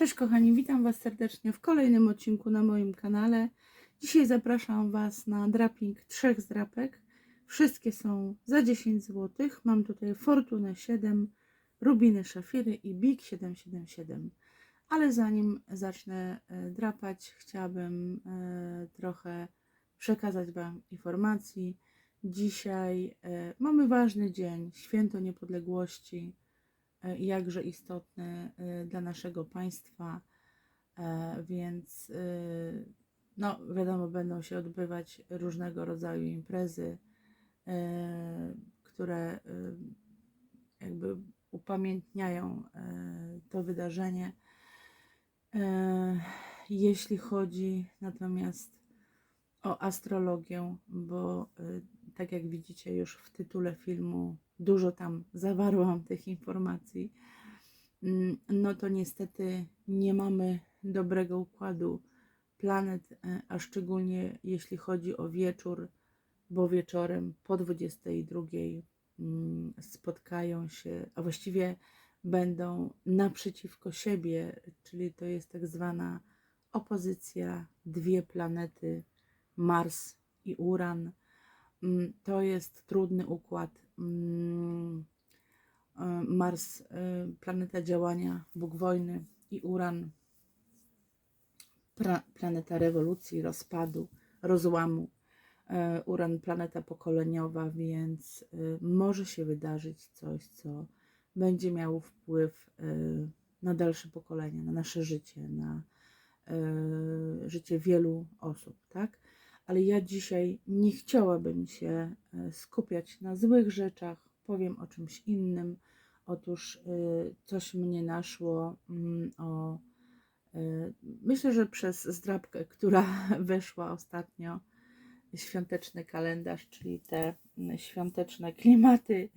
Cześć kochani, witam Was serdecznie w kolejnym odcinku na moim kanale. Dzisiaj zapraszam Was na draping trzech zdrapek. Wszystkie są za 10 zł. Mam tutaj Fortunę 7, Rubiny Szafiry i Big 777. Ale zanim zacznę e, drapać, chciałabym e, trochę przekazać Wam informacji. Dzisiaj e, mamy ważny dzień, święto niepodległości jakże istotny e, dla naszego państwa, E, więc e, no wiadomo, będą się odbywać różnego rodzaju imprezy, e, które e, jakby upamiętniają e, to wydarzenie. E, Jeśli chodzi natomiast o astrologię, bo tak jak widzicie już w tytule filmu, dużo tam zawarłam tych informacji, mm, no to niestety nie mamy dobrego układu planet, e, a szczególnie jeśli chodzi o wieczór, bo wieczorem po 22 mm, spotkają się, a właściwie będą naprzeciwko siebie, czyli to jest tak zwana opozycja, dwie planety, Mars i Uran. Mm, To jest trudny układ. Mm, e, Mars, e, planeta działania, Bóg wojny i Uran, pra- planeta rewolucji, rozpadu, rozłamu. E, Uran, planeta pokoleniowa, więc może się wydarzyć coś, co będzie miało wpływ na dalsze pokolenia, na nasze życie, na życie wielu osób, tak? Ale ja dzisiaj nie chciałabym się e, skupiać na złych rzeczach, powiem o czymś innym. Otóż e, coś mnie naszło mm, o. e, Myślę, że przez zdrabkę, która weszła ostatnio, świąteczny kalendarz, czyli te mm, świąteczne klimaty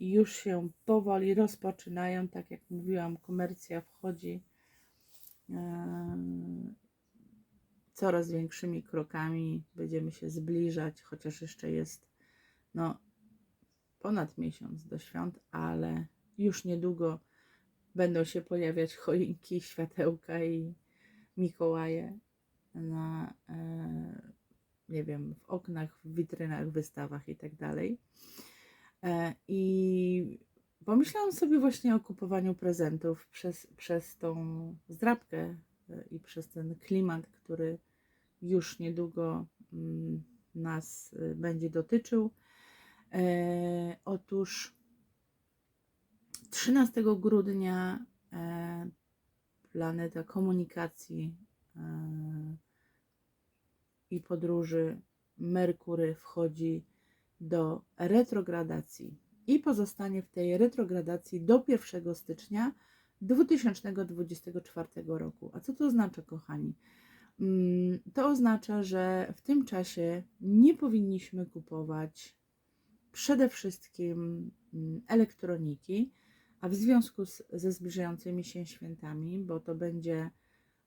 już się powoli rozpoczynają. Tak jak mówiłam, komercja wchodzi coraz większymi krokami. Będziemy się zbliżać, chociaż jeszcze jest no, ponad miesiąc do świąt, ale już niedługo będą się pojawiać choinki, światełka i Mikołaje na, e, nie wiem, w oknach, w witrynach, wystawach i tak dalej. E, I pomyślałam sobie właśnie o kupowaniu prezentów przez, przez tą zdrabkę e, i przez ten klimat, który już niedługo mm, nas e, będzie dotyczył. E, Otóż 13 grudnia e, planeta komunikacji e, i podróży Merkury wchodzi do retrogradacji i pozostanie w tej retrogradacji do 1 stycznia 2024 roku. A co to oznacza, kochani? Mm, To oznacza, że w tym czasie nie powinniśmy kupować przede wszystkim mm, elektroniki, a w związku z, ze zbliżającymi się świętami, bo to będzie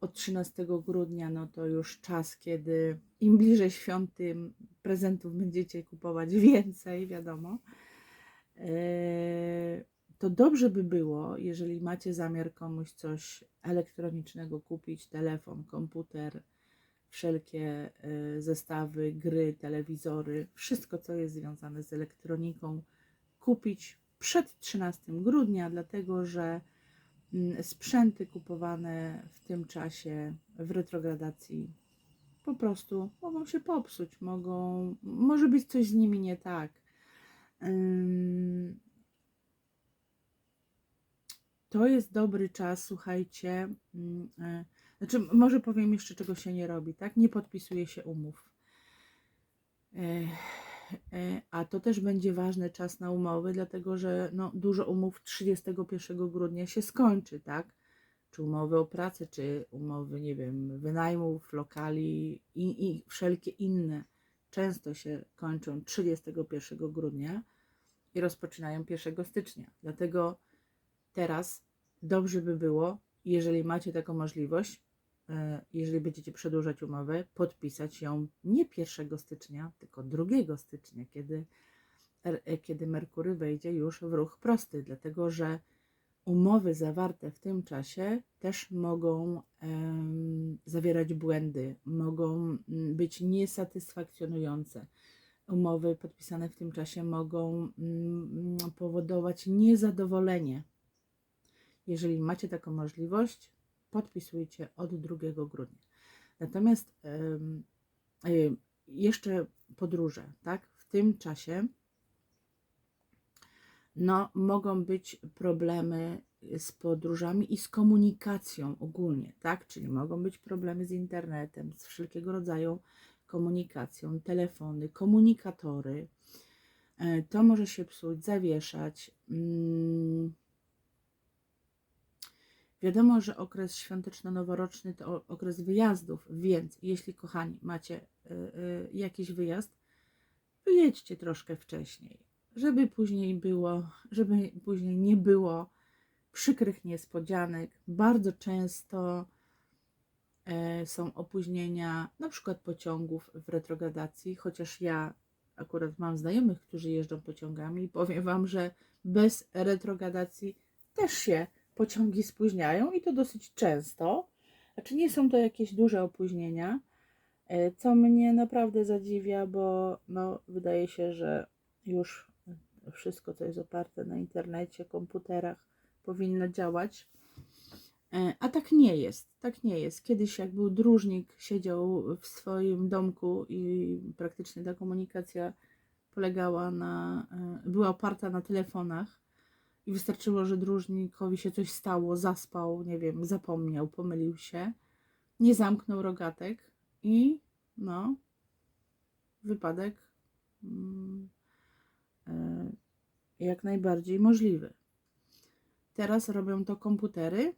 od 13 grudnia, no to już czas, kiedy im bliżej świąt, tym prezentów będziecie kupować więcej, wiadomo. Eee, To dobrze by było, jeżeli macie zamiar komuś coś elektronicznego kupić, telefon, komputer, wszelkie e, zestawy, gry, telewizory, wszystko, co jest związane z elektroniką, kupić przed 13 grudnia, dlatego że mm, sprzęty kupowane w tym czasie w retrogradacji po prostu mogą się popsuć, mogą, może być coś z nimi nie tak. To jest dobry czas, słuchajcie. mm, e, Znaczy, może powiem jeszcze, czego się nie robi, tak? Nie podpisuje się umów. E, A to też będzie ważny czas na umowy, dlatego że no, dużo umów 31 grudnia się skończy, tak? Czy umowy o pracę, czy umowy, nie wiem, wynajmów, lokali i, i wszelkie inne często się kończą 31 grudnia i rozpoczynają 1 stycznia. Dlatego teraz dobrze by było, jeżeli macie taką możliwość, e, jeżeli będziecie przedłużać umowę, podpisać ją nie 1 stycznia, tylko 2 stycznia, kiedy, e, kiedy Merkury wejdzie już w ruch prosty, dlatego że umowy zawarte w tym czasie też mogą em, zawierać błędy, mogą mm, być niesatysfakcjonujące. Umowy podpisane w tym czasie mogą mm, powodować niezadowolenie. Jeżeli macie taką możliwość, podpisujcie od 2 grudnia. Natomiast y, jeszcze podróże, tak? W tym czasie no, mogą być problemy z podróżami i z komunikacją ogólnie, tak? Czyli mogą być problemy z internetem, z wszelkiego rodzaju komunikacją, telefony, komunikatory. E, To może się psuć, zawieszać. Mm. Wiadomo, że okres świąteczno-noworoczny to okres wyjazdów, więc jeśli, kochani, macie y, y, jakiś wyjazd, wyjedźcie troszkę wcześniej, żeby później było, żeby później nie było przykrych niespodzianek. Bardzo często e, są opóźnienia, na przykład pociągów w retrogradacji, chociaż ja akurat mam znajomych, którzy jeżdżą pociągami i powiem Wam, że bez retrogradacji też się pociągi spóźniają i to dosyć często. Znaczy nie są to jakieś duże opóźnienia, e, co mnie naprawdę zadziwia, bo no, wydaje się, że już wszystko, co jest oparte na internecie, komputerach, powinno działać. E, A tak nie jest. Tak nie jest. Kiedyś, jak był dróżnik, siedział w swoim domku i praktycznie ta komunikacja polegała na, e, była oparta na telefonach. I wystarczyło, że dróżnikowi się coś stało, zaspał, nie wiem, zapomniał, pomylił się, nie zamknął rogatek i no, wypadek mm, e, jak najbardziej możliwy. Teraz robią to komputery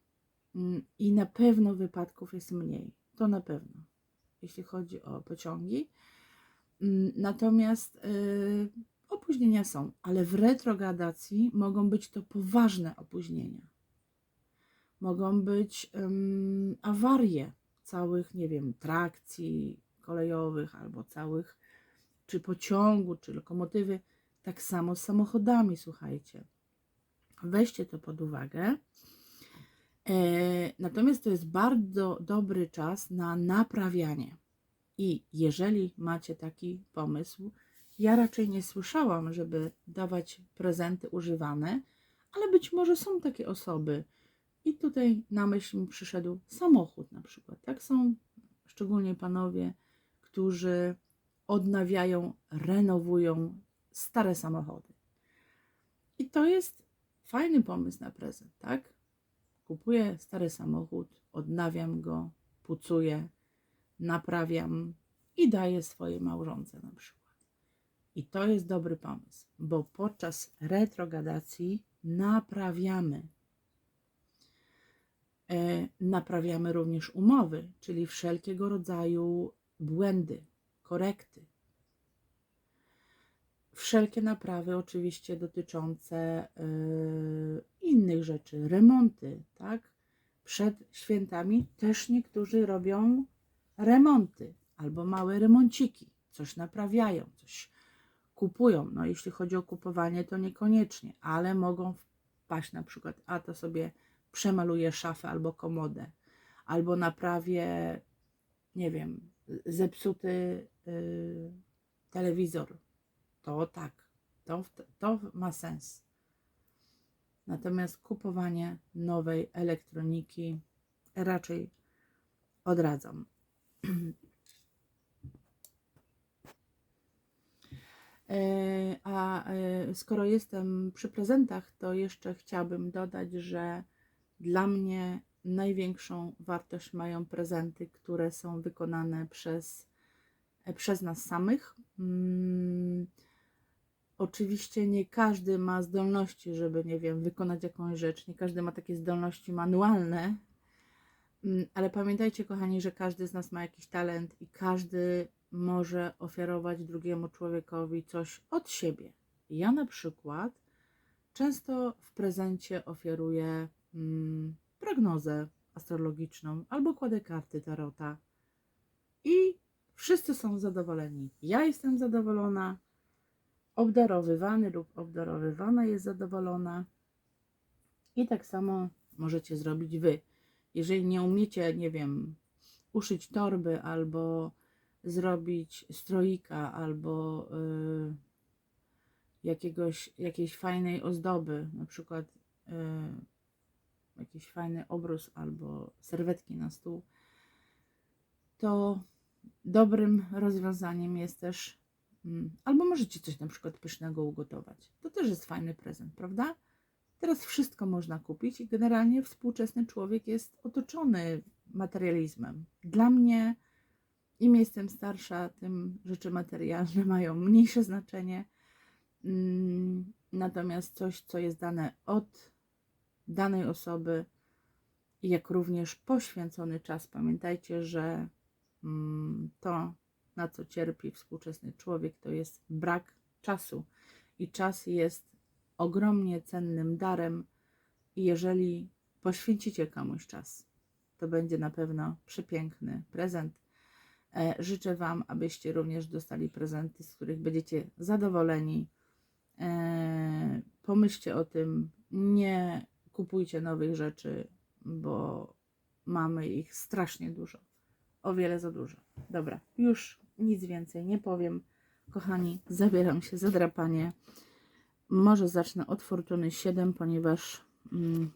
mm, i na pewno wypadków jest mniej. To na pewno, jeśli chodzi o pociągi. Mm, Natomiast y, opóźnienia są, ale w retrogradacji mogą być to poważne opóźnienia. Mogą być ym, awarie całych, nie wiem, trakcji kolejowych albo całych, czy pociągu, czy lokomotywy. Tak samo z samochodami, słuchajcie. Weźcie to pod uwagę. E, natomiast to jest bardzo dobry czas na naprawianie. I jeżeli macie taki pomysł, ja raczej nie słyszałam, żeby dawać prezenty używane, ale być może są takie osoby. I tutaj na myśl mi przyszedł samochód na przykład. Tak są szczególnie panowie, którzy odnawiają, renowują stare samochody. I to jest fajny pomysł na prezent, tak? Kupuję stary samochód, odnawiam go, pucuję, naprawiam i daję swojej małżonce na przykład. I to jest dobry pomysł, bo podczas retrogradacji naprawiamy. E, naprawiamy również umowy, czyli wszelkiego rodzaju błędy, korekty. Wszelkie naprawy, oczywiście dotyczące e, innych rzeczy, remonty, tak? Przed świętami też niektórzy robią remonty albo małe remonciki, coś naprawiają, coś kupują. No, jeśli chodzi o kupowanie, to niekoniecznie, ale mogą wpaść na przykład, a to sobie przemaluję szafę albo komodę, albo naprawię, nie wiem, zepsuty y, telewizor. To tak, to, to ma sens. Natomiast kupowanie nowej elektroniki raczej odradzam. A e, skoro jestem przy prezentach, to jeszcze chciałabym dodać, że dla mnie największą wartość mają prezenty, które są wykonane przez, e, przez nas samych. Mm, Oczywiście nie każdy ma zdolności, żeby, nie wiem, wykonać jakąś rzecz, nie każdy ma takie zdolności manualne, Mm, ale pamiętajcie, kochani, że każdy z nas ma jakiś talent i każdy może ofiarować drugiemu człowiekowi coś od siebie. Ja na przykład często w prezencie ofiaruję mm, prognozę astrologiczną albo kładę karty tarota i wszyscy są zadowoleni. Ja jestem zadowolona, obdarowywany lub obdarowywana jest zadowolona I tak samo możecie zrobić wy. Jeżeli nie umiecie, nie wiem, uszyć torby albo zrobić stroika albo y, jakiegoś, jakiejś fajnej ozdoby, na przykład y, jakiś fajny obrus albo serwetki na stół, to dobrym rozwiązaniem jest też, mm, albo możecie coś na przykład pysznego ugotować. To też jest fajny prezent, prawda? Teraz wszystko można kupić i generalnie współczesny człowiek jest otoczony materializmem. Dla mnie, im jestem starsza, tym rzeczy materialne mają mniejsze znaczenie. Mm, Natomiast coś, co jest dane od danej osoby, jak również poświęcony czas. Pamiętajcie, że mm, to, na co cierpi współczesny człowiek, to jest brak czasu. I czas jest ogromnie cennym darem. I jeżeli poświęcicie komuś czas, to będzie na pewno przepiękny prezent. E, Życzę Wam, abyście również dostali prezenty, z których będziecie zadowoleni. E, Pomyślcie o tym, nie kupujcie nowych rzeczy, bo mamy ich strasznie dużo. O wiele za dużo. Dobra, już nic więcej nie powiem. Kochani, zabieram się za drapanie. Może zacznę od Fortuny 7, ponieważ mm,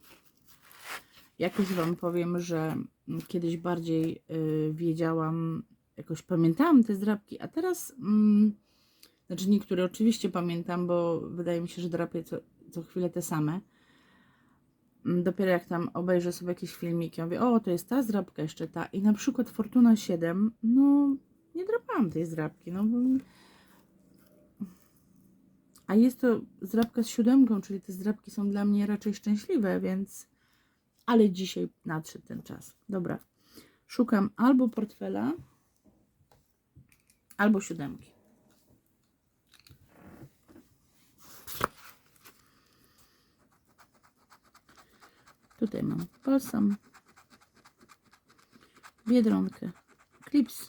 jakoś Wam powiem, że kiedyś bardziej y, wiedziałam, jakoś pamiętałam te zdrapki, a teraz, mm, znaczy niektóre oczywiście pamiętam, bo wydaje mi się, że drapię co, co chwilę te same. Mm, Dopiero jak tam obejrzę sobie jakieś filmiki, ja mówię, o, to jest ta zdrapka, jeszcze ta. I na przykład Fortuna 7, no, nie drapałam tej zdrapki, no bo... A jest to zdrapka z siódemką, czyli te zdrapki są dla mnie raczej szczęśliwe, więc... Ale dzisiaj nadszedł ten czas. Dobra. Szukam albo portfela, albo siódemki. Tutaj mam balsam, biedronkę, klips,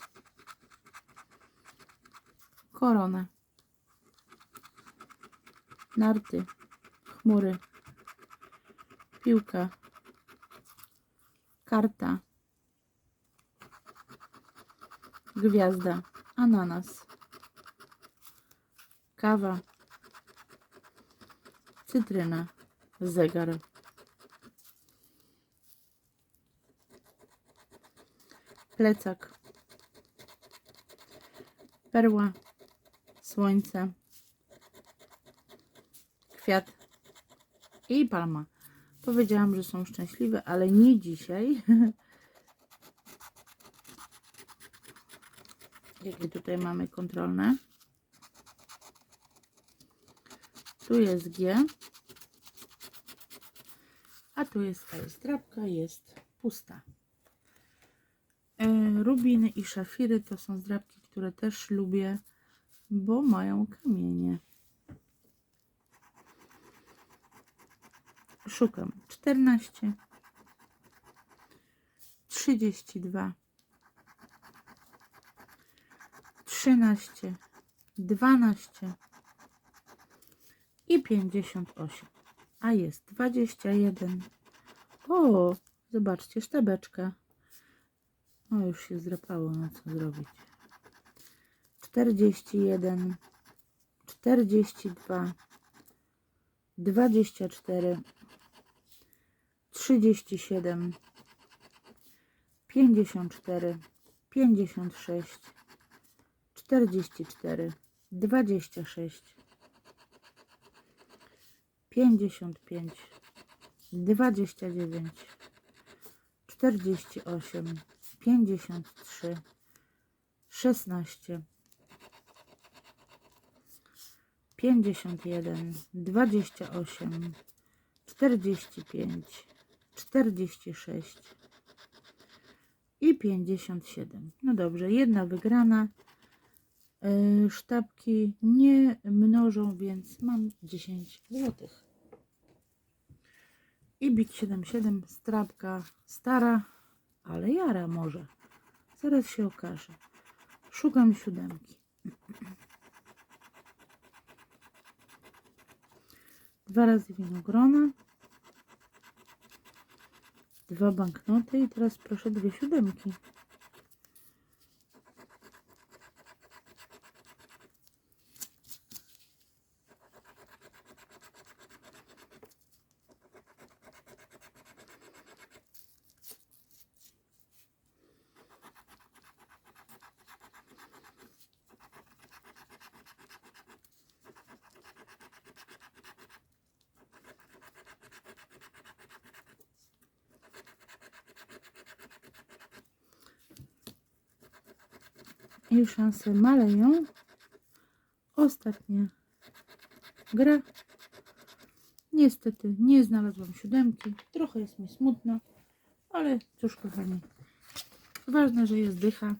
koronę, narty, chmury, piłka, karta, gwiazda, ananas, kawa, cytryna, zegar. plecak, perła, słońce, kwiat. I palma. Powiedziałam, że są szczęśliwe, ale nie dzisiaj. Jakie tutaj mamy kontrolne? Tu jest G, a tu jest S. Drapka jest pusta. E, Rubiny i szafiry to są zdrabki, które też lubię, bo mają kamienie. Szukam 14, 32, 13, 12 i 58. A jest 21. O, zobaczcie, sztabeczka. O, już się zdrapało, no co zrobić. 41, 42, 24, 37, 54, 56, 44, 26, 55, 29, 48, 53, 16, 51, 28, 45, 46 i 57. No dobrze, jedna wygrana. Yy, Sztabki nie mnożą, więc mam 10 zł. I bit 77, strapka stara, ale jara może. Zaraz się okaże. Szukam siódemki. Dwa razy winogrona. dwa banknoty i teraz proszę dwie siódemki. I szanse maleją. Ostatnia gra. Niestety nie znalazłam siódemki. Trochę jest mi smutno, ale cóż kochani. Ważne, że jest dycha.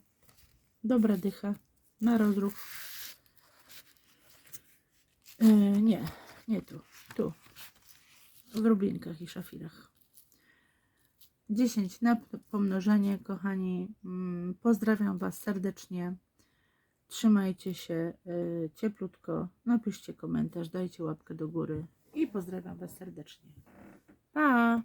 Dobra dycha. Na rozruch. E, nie, nie tu. Tu. W rublinkach i szafirach. 10 na pomnożenie, kochani. Mm, Pozdrawiam Was serdecznie. Trzymajcie się y, cieplutko. Napiszcie komentarz, dajcie łapkę do góry i pozdrawiam Was serdecznie. Pa!